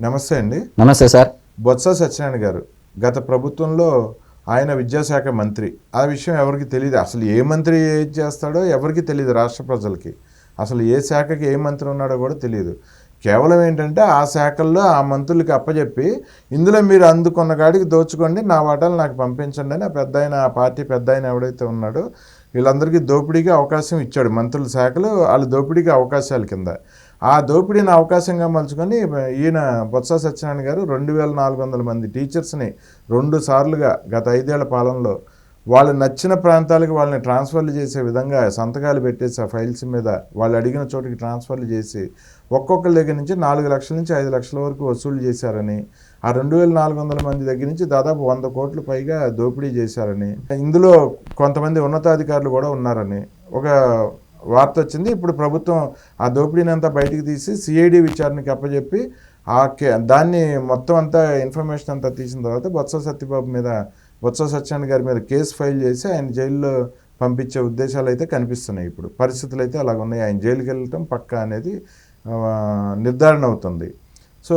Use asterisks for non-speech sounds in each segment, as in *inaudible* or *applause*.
నమస్తే అండి. నమస్తే సార్. బొత్స సత్యనారాయణ గారు గత ప్రభుత్వంలో ఆయన విద్యాశాఖ మంత్రి. ఆ విషయం ఎవరికి తెలియదు అసలు ఏ మంత్రి ఏది చేస్తాడో ఎవరికి తెలియదు రాష్ట్ర ప్రజలకి. అసలు ఏ శాఖకి ఏ మంత్రి ఉన్నాడో కూడా తెలియదు కేవలం ఏంటంటే ఆ శాఖల్లో ఆ మంత్రులకి అప్పచెప్పి ఇందులో మీరు అందుకున్న కాడికి దోచుకోండి నా వాటాలు నాకు పంపించండి అని ఆ పెద్ద ఆయన ఆ పార్టీ పెద్ద ఆయన ఎవడైతే ఉన్నాడో వీళ్ళందరికీ దోపిడీకి అవకాశం ఇచ్చాడు. మంత్రుల శాఖలు వాళ్ళ దోపిడీకి అవకాశాల కింద. ఆ దోపిడీని అవకాశంగా మలుచుకొని ఈయన బొత్స సత్యనారాయణ గారు రెండు వేల నాలుగు వందల మంది టీచర్స్ని రెండు సార్లుగా గత ఐదేళ్ళ పాలనలో వాళ్ళు నచ్చిన ప్రాంతాలకు వాళ్ళని ట్రాన్స్ఫర్లు చేసే విధంగా సంతకాలు పెట్టేసి ఆ ఫైల్స్ మీద వాళ్ళు అడిగిన చోటికి ట్రాన్స్ఫర్లు చేసి ఒక్కొక్కరి దగ్గర నుంచి నాలుగు లక్షల నుంచి ఐదు లక్షల వరకు వసూలు చేశారని ఆ రెండు వేల నాలుగు వందల మంది దగ్గర నుంచి దాదాపు వంద కోట్లు పైగా దోపిడీ చేశారని ఇందులో కొంతమంది ఉన్నతాధికారులు కూడా ఉన్నారని ఒక వార్త వచ్చింది. ఇప్పుడు ప్రభుత్వం ఆ దోపిడీని అంతా బయటికి తీసి సిఐడి విచారణకి అప్పచెప్పి ఆ కే దాన్ని మొత్తం అంతా ఇన్ఫర్మేషన్ అంతా తీసిన తర్వాత బొత్స సత్యబాబు మీద బొత్స సత్యనారాయణ గారి మీద కేసు ఫైల్ చేసి ఆయన జైల్లో పంపించే ఉద్దేశాలు అయితే కనిపిస్తున్నాయి ఇప్పుడు. పరిస్థితులు అయితే అలాగ ఉన్నాయి ఆయన జైలుకి వెళ్ళటం పక్కా అనేది నిర్ధారణ అవుతుంది. సో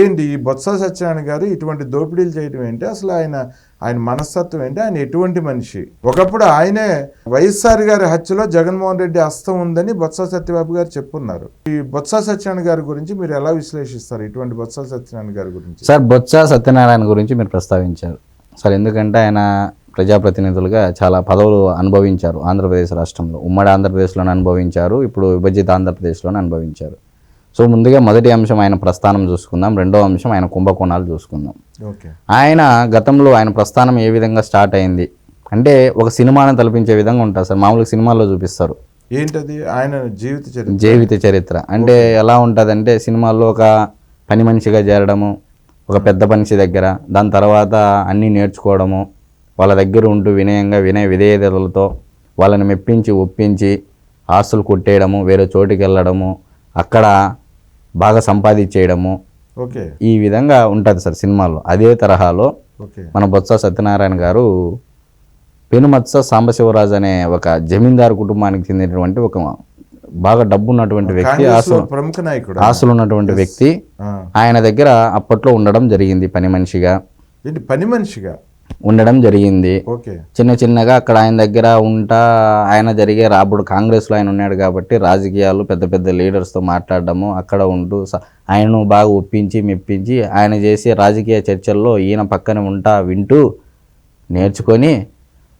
ఏంటి ఈ బొత్స సత్యనారాయణ గారు ఇటువంటి దోపిడీలు చేయడం ఏంటి? అసలు ఆయన ఆయన మనస్తత్వం ఏంటి? ఆయన ఎటువంటి మనిషి? ఒకప్పుడు ఆయనే వైఎస్ఆర్ గారి హత్యలో జగన్మోహన్ రెడ్డి హస్తం ఉందని బొత్స సత్యబాబు గారు చెప్పున్నారు. ఈ బొత్స సత్యనారాయణ గారి గురించి మీరు ఎలా విశ్లేషిస్తారు? ఇటువంటి బొత్స సత్యనారాయణ గారి గురించి. సార్ బొత్స సత్యనారాయణ గురించి మీరు ప్రస్తావించారు. సార్ ఎందుకంటే ఆయన ప్రజాప్రతినిధులుగా చాలా పదవులు అనుభవించారు ఆంధ్రప్రదేశ్ రాష్ట్రంలో. ఉమ్మడి ఆంధ్రప్రదేశ్లోనే అనుభవించారు ఇప్పుడు విభజిత ఆంధ్రప్రదేశ్లోనే అనుభవించారు. సో ముందుగా మొదటి అంశం ఆయన ప్రస్థానం చూసుకుందాం. రెండో అంశం ఆయన కుంభకోణాలు చూసుకుందాం. ఓకే. ఆయన గతంలో ఆయన ప్రస్థానం ఏ విధంగా స్టార్ట్ అయింది? అంటే ఒక సినిమాను తలపించే విధంగా ఉంటుంది సార్. మామూలుగా సినిమాల్లో చూపిస్తారు. ఏంటది? ఆయన జీవిత చరిత్ర. జీవిత చరిత్ర. అంటే ఎలా ఉంటుందంటే సినిమాల్లో ఒక పని మనిషిగా చేరడము ఒక పెద్ద మనిషి దగ్గర దాని తర్వాత అన్నీ నేర్చుకోవడము వాళ్ళ దగ్గర ఉంటూ వినయంగా వినయ విధేయతలతో వాళ్ళని మెప్పించి ఒప్పించి ఆస్తులు కొట్టేయడము వేరే చోటికి వెళ్ళడము అక్కడ బాగా సంపాదించేయడము. ఓకే. ఈ విధంగా ఉంటుంది సార్ సినిమాల్లో అదే తరహాలో మన బొత్స సత్యనారాయణ గారు పెనుమత్స సాంబశివరాజు అనే ఒక జమీందారు కుటుంబానికి చెందినటువంటి ఒక బాగా డబ్బు ఉన్నటువంటి వ్యక్తి ఆస్తులు ప్రముఖ నాయకుడు. ఆస్తులు ఉన్నటువంటి వ్యక్తి. ఆయన దగ్గర అప్పట్లో ఉండడం జరిగింది పని మనిషిగా. పని మనిషిగా? ఉండడం జరిగింది. చిన్న చిన్నగా అక్కడ ఆయన దగ్గర ఉంటా ఆయన జరిగే రాబుడు కాంగ్రెస్లో ఆయన ఉన్నాడు కాబట్టి రాజకీయాలు పెద్ద పెద్ద లీడర్స్తో మాట్లాడడము అక్కడ ఉంటూ ఆయనను బాగా ఒప్పించి మెప్పించి ఆయన చేసే రాజకీయ చర్చల్లో ఈయన పక్కన ఉంటా వింటూ నేర్చుకొని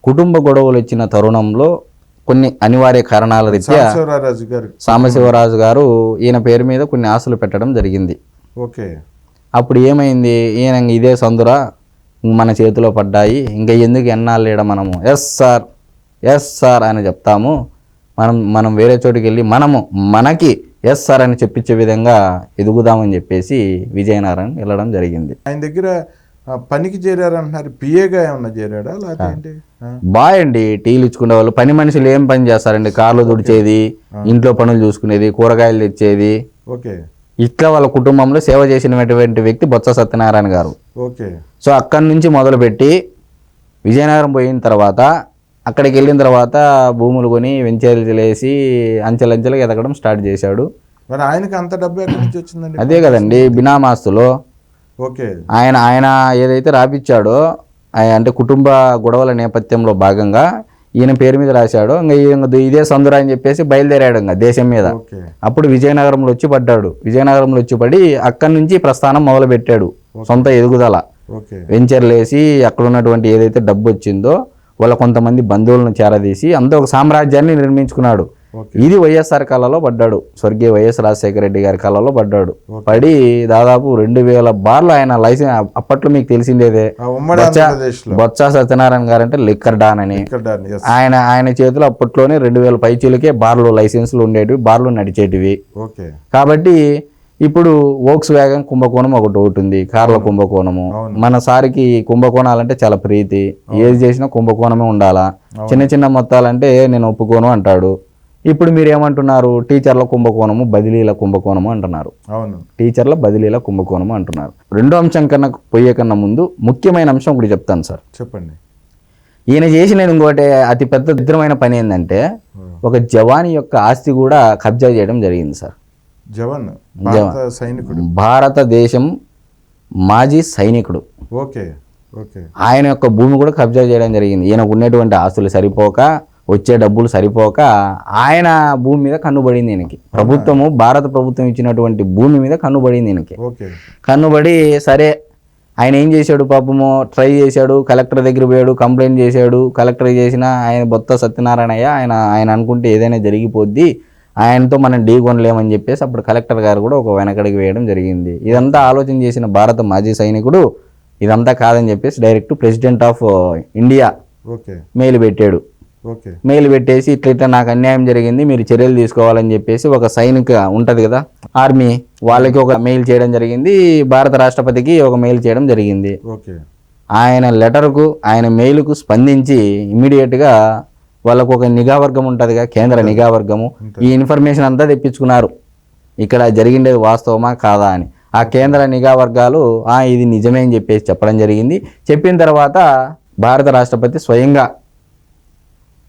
కుటుంబ గొడవలు వచ్చిన తరుణంలో కొన్ని అనివార్య కారణాల రీత్యా సాంబశివరాజు గారు. ఈయన పేరు మీద కొన్ని ఆశలు పెట్టడం జరిగింది. ఓకే. అప్పుడు ఏమైంది? ఈయన ఇదే సందురా మన చేతిలో పడ్డాయి. ఇంకా ఎందుకు ఎన్నాళ్ళు లేడ మనము? ఎస్ సార్ ఎస్ సార్ అని చెప్తాము. మనం మనం వేరే చోటుకి వెళ్ళి మనము మనకి ఎస్ సార్ అని చెప్పించే విధంగా ఎదుగుదామని చెప్పేసి విజయనారాయణ వెళ్ళడం జరిగింది. ఆయన దగ్గర పనికి చేరారంటున్నారు. పిఏగా ఏమన్నా చేరాడా? లేకపోతే ఆ, బాయ్ అండి టీలు ఇచ్చుకునే వాళ్ళు. పని మనుషులు ఏం పని చేస్తారండి? కార్లు తుడిచేది ఇంట్లో పనులు చూసుకునేది కూరగాయలు తెచ్చేది. ఓకే. ఇట్లా వాళ్ళ కుటుంబంలో సేవ చేసినటువంటి వ్యక్తి బొత్స సత్యనారాయణ గారు. ఓకే. సో అక్కడి నుంచి మొదలుపెట్టి విజయనగరం పోయిన తర్వాత అక్కడికి వెళ్ళిన తర్వాత భూములు కొని వెంచర్లు వేసి అంచెలంచెలుగా ఎదగడం స్టార్ట్ చేశాడు. మరి ఆయనకి అంత డబ్బు ఎక్కడి నుంచి వచ్చిందండి? అదే కదండి బినామాస్తులో. ఓకే. ఆయన ఆయన ఏదైతే రాపిచ్చాడో అంటే కుటుంబ గొడవల నేపథ్యంలో భాగంగా ఈయన పేరు మీద రాశాడో. ఇంకా ఈయన ఇదే సందురా అని చెప్పేసి బయలుదేరాడు ఇంకా దేశం మీద. అప్పుడు విజయనగరంలో వచ్చి పడ్డాడు. విజయనగరంలో వచ్చి పడి అక్కడి నుంచి ప్రస్థానం మొదలు పెట్టాడు సొంత ఎదుగుదల. ఓకే. వెంచర్లు వేసి అక్కడ ఉన్నటువంటి ఏదైతే డబ్బు వచ్చిందో వాళ్ళ కొంతమంది బంధువులను చేరదీసి అంతా ఒక సామ్రాజ్యాన్ని నిర్మించుకున్నాడు. ఇది వైఎస్ఆర్ కాలంలో పడ్డాడు. స్వర్గీయ వైఎస్ రాజశేఖర రెడ్డి గారి కాలంలో పడ్డాడు. పడి దాదాపు రెండు వేల బార్లు ఆయన లైసెన్స్ అప్పట్లో మీకు తెలిసిందేదే? బొత్స- సత్యనారాయణ గారు అంటే లిక్కర్ డాన్ అని. ఆయన ఆయన చేతిలో అప్పట్లోనే రెండు వేల పైచీలకే బార్లు లైసెన్సులు ఉండేటివి బార్లు నడిచేటివి. కాబట్టి ఇప్పుడు వోక్స్ వ్యాగన్ కుంభకోణం ఒకటి ఒకటి ఉంది. కార్ల కుంభకోణము. మన సారికి కుంభకోణాలంటే చాలా ప్రీతి. ఏది చేసినా కుంభకోణమే ఉండాలా? చిన్న చిన్న మొత్తాలంటే నేను ఒప్పుకోను అంటాడు. ఇప్పుడు మీరు ఏమంటున్నారు? టీచర్ల కుంభకోణము బదిలీల కుంభకోణము అంటున్నారు. అవును. టీచర్ల బదిలీల కుంభకోణము అంటున్నారు. రెండో అంశం కన్నా పోయే కన్నా ముందు ముఖ్యమైన అంశం ఒకటి చెప్తాను సార్. చెప్పండి. ఈయన చేసిన ఇంకోటి అతి పెద్ద దరిద్రమైన పని ఏంటంటే ఒక జవాన్ యొక్క ఆస్తి కూడా కబ్జా చేయడం జరిగింది సార్. జవాన్? సైనికుడు? భారతదేశం మాజీ సైనికుడు. ఓకే. ఓకే. ఆయన యొక్క భూమి కూడా కబ్జా చేయడం జరిగింది. ఈయనకు ఉన్నటువంటి ఆస్తులు సరిపోక వచ్చే డబ్బులు సరిపోక ఆయన భూమి మీద కన్నుబడింది ఈయనకి. ప్రభుత్వము భారత ప్రభుత్వం ఇచ్చినటువంటి భూమి మీద కన్నుబడింది ఈయనకి. కన్నుబడి సరే ఆయన ఏం చేశాడు పాపము? ట్రై చేశాడు కలెక్టర్ దగ్గర పోయాడు కంప్లైంట్ చేశాడు కలెక్టర్ చేసిన ఆయన బొత్త సత్యనారాయణయ్య ఆయన ఆయన అనుకుంటే ఏదైనా జరిగిపోద్ది ఆయనతో మనం ఢీ కొనలేమని చెప్పేసి అప్పుడు కలెక్టర్ గారు కూడా ఒక వెనకడికి వేయడం జరిగింది. ఇదంతా ఆలోచన చేసిన భారత మాజీ సైనికుడు ఇదంతా కాదని చెప్పేసి direct president of India mail పెట్టాడు. మెయిల్ పెట్టేసి ఇట్లా ఇట్లా నాకు అన్యాయం జరిగింది మీరు చర్యలు తీసుకోవాలని చెప్పేసి ఒక సైనిక ఉంటుంది కదా ఆర్మీ వాళ్ళకి ఒక మెయిల్ చేయడం జరిగింది భారత రాష్ట్రపతికి ఒక మెయిల్ చేయడం జరిగింది. ఆయన లెటర్కు ఆయన మెయిల్కు స్పందించి ఇమీడియట్గా వాళ్ళకు ఒక నిఘా వర్గం ఉంటుందిగా కేంద్ర నిఘా వర్గము. ఈ ఇన్ఫర్మేషన్ అంతా తెప్పించుకున్నారు. ఇక్కడ జరిగిండేది వాస్తవమా కాదా అని. ఆ కేంద్ర నిఘా వర్గాలు "ఆ, ఇది నిజమే అని చెప్పేసి చెప్పడం జరిగింది. చెప్పిన తర్వాత భారత రాష్ట్రపతి స్వయంగా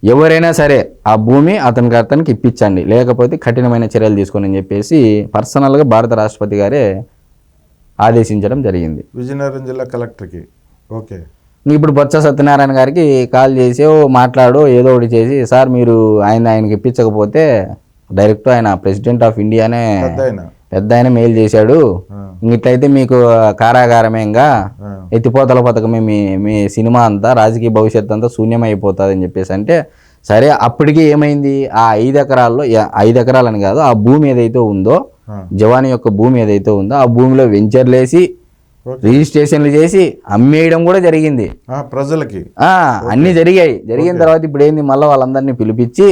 ఎవరైనా సరే ఆ భూమి అతనికి అతనికి ఇప్పించండి. లేకపోతే కఠినమైన చర్యలు తీసుకోండి అని చెప్పేసి పర్సనల్గా భారత రాష్ట్రపతి గారే ఆదేశించడం జరిగింది. విజయనగరం జిల్లా కలెక్టర్కి. ఓకే. ఇప్పుడు బొత్స సత్యనారాయణ గారికి కాల్ చేసి ఓ మాట్లాడు ఏదో ఒకటి చేసి సార్ మీరు ఆయన ఆయనకి ఇప్పించకపోతే డైరెక్ట్ ఆయన ప్రెసిడెంట్ ఆఫ్ ఇండియానే పెద్ద ఆయన మెయిల్ చేశాడు ఇట్లయితే మీకు కారాగారమే ఇంకా ఆ, ఎత్తిపోతల పథకమే మీ మీ సినిమా అంతా రాజకీయ భవిష్యత్తు అంతా శూన్యమైపోతుంది అని చెప్పేసి అంటే సరే అప్పటికి ఏమైంది? ఆ ఐదు ఎకరాల్లో ఐదు ఎకరాలని కాదు ఆ భూమి ఏదైతే ఉందో జవాన్ యొక్క భూమి ఏదైతే ఉందో ఆ భూమిలో వెంచర్లేసి రిజిస్ట్రేషన్లు చేసి అమ్మేయడం కూడా జరిగింది. ప్రజలకి. అన్ని జరిగాయి. జరిగిన తర్వాత ఇప్పుడు ఏంది మళ్ళీ వాళ్ళందరినీ పిలిపించి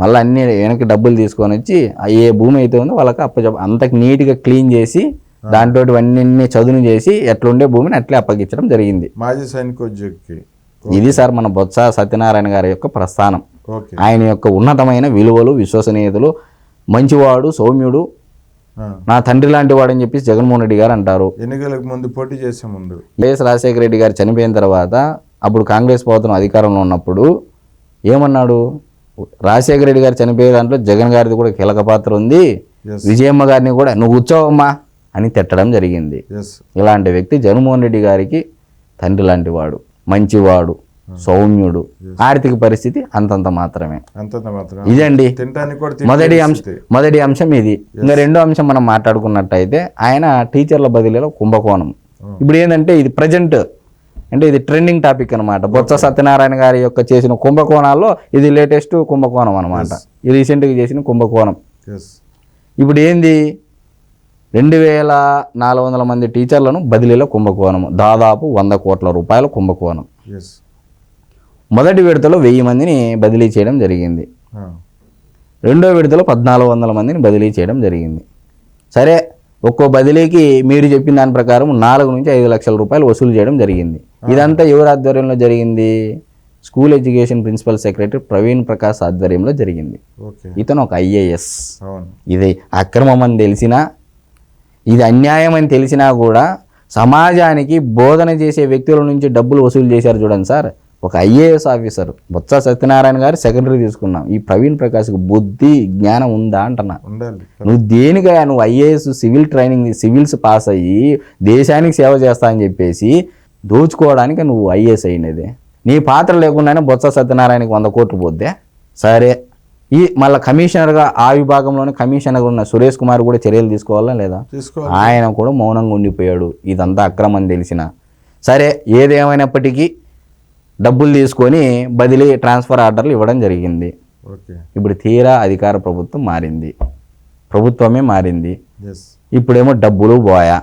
మళ్ళీ అన్ని వెనక్కి డబ్బులు తీసుకొని వచ్చి ఏ భూమి అయితే ఉందో వాళ్ళకి అప్పచెప్ప అంతకు నీట్గా క్లీన్ చేసి దాంట్లో అన్ని చదును చేసి ఎట్లుండే భూమిని అట్లే అప్పగించడం జరిగింది. మాజీ సైనికోద్యోగికి. ఇది సార్ మన బొత్స సత్యనారాయణ గారి యొక్క ప్రస్థానం. ఆయన యొక్క ఉన్నతమైన విలువలు విశ్వసనీయతలు మంచివాడు సౌమ్యుడు నా తండ్రి లాంటి వాడని చెప్పి జగన్మోహన్ రెడ్డి గారు అంటారు. ఎన్నికలకు ముందు పోటీ చేసే ముందు. వైఎస్ రాజశేఖర రెడ్డి గారు చనిపోయిన తర్వాత అప్పుడు కాంగ్రెస్ ప్రభుత్వం అధికారంలో ఉన్నప్పుడు ఏమన్నాడు? రాజశేఖర రెడ్డి గారు చనిపోయే దాంట్లో జగన్ గారిది కూడా కీలక పాత్ర ఉంది. విజయమ్మ గారిని కూడా నువ్వు కూర్చోవమ్మా అని తిట్టడం జరిగింది. ఇలాంటి వ్యక్తి జగన్మోహన్ రెడ్డి గారికి తండ్రి లాంటి వాడు మంచివాడు. సౌమ్యుడు. ఆర్థిక పరిస్థితి అంతంత మాత్రమే. అంతంత ఇదండి. మొదటి అంశం. మొదటి అంశం ఇది. ఇంకా రెండో అంశం మనం మాట్లాడుకున్నట్టయితే ఆయన టీచర్ల బదిలీలో కుంభకోణం. ఇప్పుడు ఏంటంటే ఇది ప్రజెంట్ అంటే ఇది ట్రెండింగ్ టాపిక్ అన్నమాట. బొత్స సత్యనారాయణ గారి యొక్క చేసిన కుంభకోణాల్లో ఇది లేటెస్ట్ కుంభకోణం అనమాట ఇది రీసెంట్గా చేసిన కుంభకోణం. ఇప్పుడు ఏంది? రెండు వేల నాలుగు వందల మంది టీచర్లను బదిలీలో కుంభకోణం. దాదాపు వంద కోట్ల రూపాయల కుంభకోణం. మొదటి విడతలో వెయ్యి మందిని బదిలీ చేయడం జరిగింది. రెండో విడతలో పద్నాలుగు వందల మందిని బదిలీ చేయడం జరిగింది. సరే ఒక్కో బదిలీకి మీరు చెప్పిన దాని ప్రకారం నాలుగు నుంచి ఐదు లక్షల రూపాయలు వసూలు చేయడం జరిగింది. ఇదంతా ఎవరి ఆధ్వర్యంలో జరిగింది? School education principal secretary Praveen Prakash ఆధ్వర్యంలో జరిగింది. ఇతను ఒక ఐఏఎస్. ఇది అక్రమం అని తెలిసినా ఇది అన్యాయం అని తెలిసినా కూడా సమాజానికి బోధన చేసే వ్యక్తుల నుంచి డబ్బులు వసూలు చేశారు చూడండి సార్. ఒక ఐఏఎస్ ఆఫీసర్ బొత్స సత్యనారాయణ గారు సెక్రటరీ తీసుకున్నాం. ఈ ప్రవీణ్ ప్రకాష్కి బుద్ధి జ్ఞానం ఉందా అంటున్నా. నువ్వు దేనికయ్యా? నువ్వు IAS civil training civils pass అయ్యి దేశానికి సేవ చేస్తా అని చెప్పేసి దోచుకోవడానికి నువ్వు ఐఏఎస్ అయినది. నీ పాత్ర లేకుండానే బొత్స సత్యనారాయణకి వంద కోట్లు పోద్దే. సరే. ఈ మళ్ళీ కమిషనర్గా ఆ విభాగంలోనే కమిషనర్గా ఉన్న సురేష్ కుమార్ కూడా చర్యలు తీసుకోవాలా లేదా? ఆయన కూడా మౌనంగా ఉండిపోయాడు. ఇదంతా అక్రమం తెలిసిన. సరే. ఏదేమైనప్పటికీ డబ్బులు తీసుకొని బదిలీ ట్రాన్స్ఫర్ ఆర్డర్లు ఇవ్వడం జరిగింది. ఇప్పుడు తీరా అధికార ప్రభుత్వం మారింది. ప్రభుత్వమే మారింది. ఇప్పుడేమో డబ్బులు పోయా.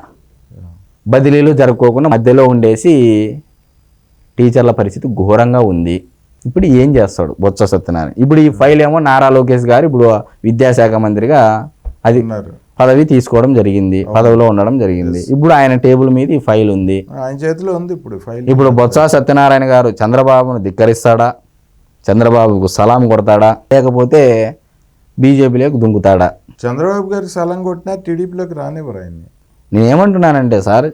బదిలీలు జరుపుకోకుండా మధ్యలో ఉండేసి టీచర్ల పరిస్థితి ఘోరంగా ఉంది. ఇప్పుడు ఏం చేస్తాడు బొత్స సత్యనారాయణ? ఇప్పుడు ఈ ఫైల్ ఏమో నారా లోకేష్ గారు ఇప్పుడు విద్యాశాఖ మంత్రిగా అది పదవి తీసుకోవడం జరిగింది పదవిలో ఉండడం జరిగింది. ఇప్పుడు ఆయన టేబుల్ మీద ఈ ఫైల్ ఉంది. ఆయన చేతిలో ఉంది ఇప్పుడు ఫైల్. ఇప్పుడు బొత్స సత్యనారాయణ గారు చంద్రబాబును ధిక్కరిస్తాడా? చంద్రబాబుకు సలాం కొడతాడా? లేకపోతే బీజేపీలోకి దుంకుతాడా? చంద్రబాబు గారికి సలం కొట్టినా టీడీపీలోకి రానివ్వరు ఆయన్ని. నేనేమంటున్నానంటే సార్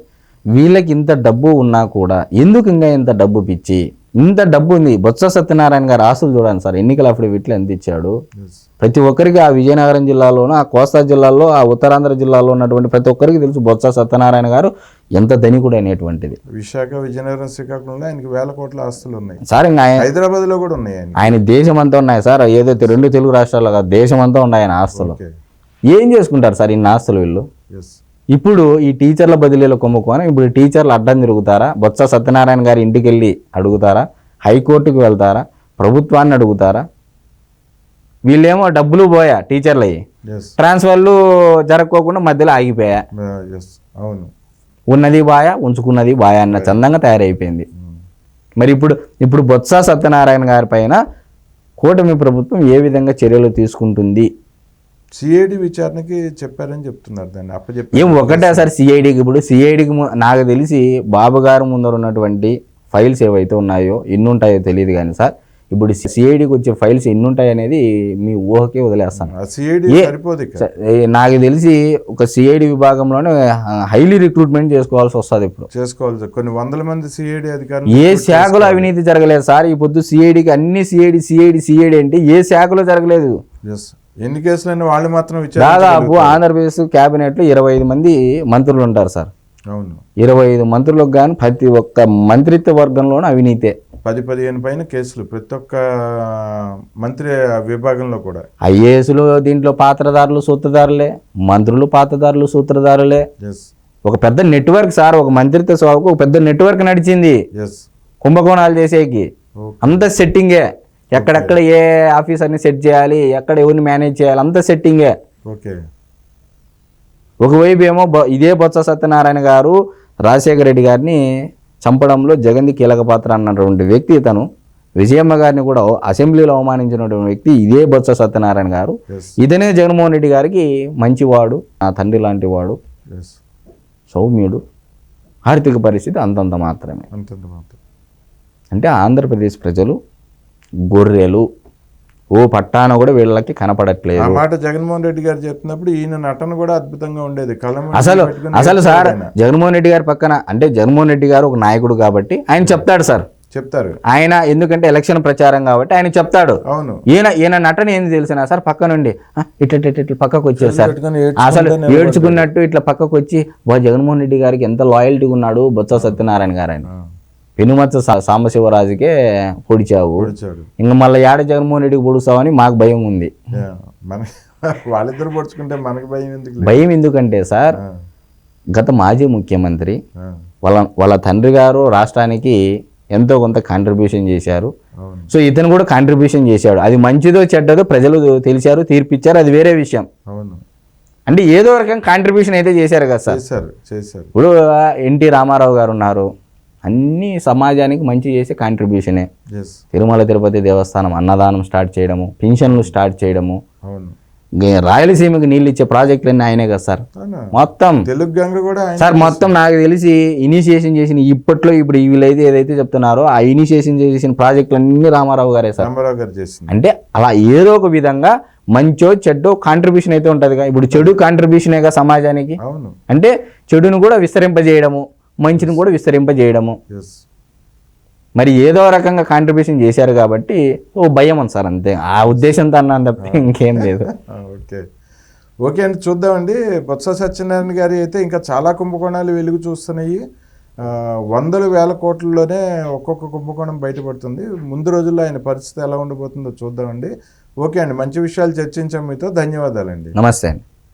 వీళ్ళకి ఇంత డబ్బు ఉన్నా కూడా ఎందుకు ఇంకా ఇంత డబ్బు పిచ్చి? ఇంత డబ్బు ఉంది. బొత్స సత్యనారాయణ గారు ఆస్తులు చూడండి సార్. ఎన్నికల అఫిడవిట్లు ఎంత ఇచ్చాడు. ప్రతి ఒక్కరికి ఆ విజయనగరం జిల్లాలోను ఆ కోస్తా జిల్లాలో ఆ ఉత్తరాంధ్ర జిల్లాలో ఉన్నటువంటి ప్రతి ఒక్కరికి తెలుసు బొత్స సత్యనారాయణ గారు ఎంత ధనికుడు అనేటువంటిది. విశాఖ విజయనగరం శ్రీకాకుళంలో ఆయనకి వేల కోట్ల ఆస్తులు ఉన్నాయి. సార్ హైదరాబాద్లో కూడా ఉన్నాయి ఆయన దేశం అంతా ఉన్నాయి సార్. ఏదో తె- రెండు తెలుగు రాష్ట్రాల్లో కాదు దేశం అంతా ఉన్నాయి ఆయన ఆస్తులు. ఏం చేసుకుంటారు సార్ ఇన్ని ఆస్తులు వీళ్ళు? ఇప్పుడు ఈ టీచర్ల బదిలీలో కొమ్ముకొని ఇప్పుడు టీచర్లు అడ్డం తిరుగుతారా? బొత్స సత్యనారాయణ గారి ఇంటికి వెళ్ళి అడుగుతారా? హైకోర్టుకు వెళ్తారా? ప్రభుత్వాన్ని అడుగుతారా? వీళ్ళేమో డబ్బులు పోయా టీచర్లు. అయ్యి ట్రాన్స్ఫర్లు జరగకోకుండా మధ్యలో ఆగిపోయా. అవును. ఉన్నది బాయా ఉంచుకున్నది బాయా అన్న చందంగా తయారైపోయింది. ఉమ్. మరి ఇప్పుడు ఇప్పుడు బొత్స సత్యనారాయణ గారి పైన కూటమి ప్రభుత్వం ఏ విధంగా చర్యలు తీసుకుంటుంది? సిఐడి విచారణకి చెప్పారని చెప్తున్నారు దాన్ని అప్పచెప్పి ఏం ఒకటే సార్ సిఐడికి ఇప్పుడు సిఐడికి నాకు తెలిసి బాబు గారు ముందర ఉన్నటువంటి ఫైల్స్ ఏవైతే ఉన్నాయో ఎన్ని ఉంటాయో తెలియదు కానీ సార్ ఇప్పుడు సిఐడికి వచ్చే ఫైల్స్ ఎన్ని ఉంటాయి అనేది మీ ఊహకే వదిలేస్తాను సరిపోదు నాకు తెలిసి ఒక సిఐడి విభాగంలోనే హైలీ రిక్రూట్మెంట్ చేసుకోవాల్సి వస్తుంది ఇప్పుడు చేసుకోవాలి సార్. కొన్ని వందల మంది సిఐడి అధికారులు ఏ శాఖలో అవినీతి జరగలేదు సార్ ఈ పొద్దు సిఐడికి అన్ని సిఐడి సిఐడి సిఐడి అంటే ఏ శాఖలో జరగలేదు ఎన్ని కేసులైనా వాళ్ళు మాత్రం దాదాపు ఆంధ్రప్రదేశ్ క్యాబినెట్లో ఇరవై ఐదు మంది మంత్రులు ఉంటారు సార్. అవును. ఇరవై ఐదు మంత్రులకు కానీ ప్రతి ఒక్క మంత్రిత్వ వర్గంలోనూ అవినీతే. పది పదిహేను పైన కేసులు ప్రతి ఒక్క మంత్రి విభాగంలో కూడా. ఐఏఎస్లు దీంట్లో పాత్రదారులు సూత్రధారులే. మంత్రులు పాత్రదారులు సూత్రధారులే. ఒక పెద్ద నెట్వర్క్ సార్ ఒక మంత్రిత్వ శాఖకు ఒక పెద్ద నెట్వర్క్ నడిచింది. కుంభకోణాలు చేసేకి. అంత సెట్టింగే ఎక్కడెక్కడ ఏ ఆఫీసర్ని సెట్ చేయాలి ఎక్కడ ఎవరిని మేనేజ్ చేయాలి అంత సెట్టింగే. ఓకే. ఒకవైపు ఏమో ఇదే బొత్స సత్యనారాయణ గారు రాజశేఖర రెడ్డి గారిని చంపడంలో జగన్ది కీలక పాత్ర అన్నటువంటి వ్యక్తి తను విజయమ్మ గారిని కూడా అసెంబ్లీలో అవమానించినటువంటి వ్యక్తి ఇదే బొత్స సత్యనారాయణ గారు. ఇతనే జగన్మోహన్ రెడ్డి గారికి మంచివాడు నా తండ్రి లాంటి వాడు. సౌమ్యుడు. ఆర్థిక పరిస్థితి అంతంత మాత్రమే. అంతంత మాత్రం. అంటే ఆంధ్రప్రదేశ్ ప్రజలు గొర్రెలు ఓ పట్టాన కూడా వీళ్ళకి ఆ కనపడట్లేదు మాట జగన్మోహన్ రెడ్డి గారు చెప్తున్నప్పుడు ఈయన నటన కూడా అద్భుతంగా ఉండేది. ముందు అసలు అసలు సార్. జగన్మోహన్ రెడ్డి గారి పక్కన అంటే జగన్మోహన్ రెడ్డి గారు ఒక నాయకుడు కాబట్టి ఆయన చెప్తాడు సార్. చెప్తారు. ఆయన ఎందుకంటే ఎలక్షన్ ప్రచారం కాబట్టి ఆయన చెప్తాడు. అవును. ఈయన ఈయన నటన ఏంది తెలిసిన సార్ పక్క నుండి "ఆ, ఇట్లా ఇట్లా పక్కకు వచ్చారు సార్. అసలు. ఏడ్చుకున్నట్టు ఇట్లా పక్కకు వచ్చి జగన్మోహన్ రెడ్డి గారికి ఎంత లాయల్టీగా ఉన్నాడు బొత్స సత్యనారాయణ గారు ఆయన సా- సాంబశివరాజుకే పొడిచావు. ఇంకా మళ్ళీ ఏడ జగన్మోహన్ రెడ్డికి పొడుస్తావని మాకు భయం ఉంది. వాళ్ళిద్దరు పొడుచుకుంటే మనకి భయం ఎందుకు భయం ఎందుకంటే సార్ గత మాజీ ముఖ్యమంత్రి వాళ్ళ వాళ్ళ తండ్రి గారు రాష్ట్రానికి ఎంతో కొంత కాంట్రిబ్యూషన్ చేశారు. సో ఇతను కూడా కాంట్రిబ్యూషన్ చేశాడు. అది మంచిదో చెడ్డదో ప్రజలు తెలిసారు తీర్పిచ్చారు అది వేరే విషయం. అవును. అంటే ఏదో రకంగా కాంట్రిబ్యూషన్ అయితే చేశారు కదా సార్. ఇప్పుడు ఎన్టీ రామారావు గారు ఉన్నారు అన్ని సమాజానికి మంచి చేసే కాంట్రిబ్యూషనే తిరుమల తిరుపతి దేవస్థానం అన్నదానం స్టార్ట్ చేయడము పింఛన్లు స్టార్ట్ చేయడము. రాయలసీమకి నీళ్ళు ఇచ్చే ప్రాజెక్టులన్నీ ఆయనే కదా సార్. మొత్తం. తెలుగు కూడా సార్ మొత్తం నాకు తెలిసి ఇనిషియేషన్ చేసిన ఇప్పట్లో ఇప్పుడు వీళ్ళైతే ఏదైతే చెప్తున్నారో ఆ ఇనిషియేషన్ చేసిన ప్రాజెక్టులు అన్ని రామారావు గారే సార్. రామారావు గారు చేసింది. అంటే అలా ఏదో ఒక విధంగా మంచో చెడ్డో కాంట్రిబ్యూషన్ అయితే ఉంటుందిగా. ఇప్పుడు చెడు కాంట్రిబ్యూషనేగా సమాజానికి? అంటే చెడును కూడా విస్తరింపజేయడము. మంచిని కూడా విస్తరింపజేయడము. మరి ఏదో రకంగా కాంట్రిబ్యూషన్ చేశారు కాబట్టి ఓ భయం ఉంది సార్ అంతే. ఆ ఉద్దేశంతో అన్నాను తప్పితే ఇంకేం లేదు. *laughs* ఓకే ఓకే అండి చూద్దామండి. బొత్స సత్యనారాయణ గారి అయితే ఇంకా చాలా కుంభకోణాలు వెలుగు చూస్తున్నాయి. వందల వేల కోట్లలోనే ఒక్కొక్క కుంభకోణం బయటపడుతుంది. ముందు రోజుల్లో ఆయన పరిస్థితి ఎలా ఉండబోతుందో చూద్దామండి. ఓకే అండి మంచి విషయాలు చర్చించాం మీతో. ధన్యవాదాలండి. నమస్తే అండి.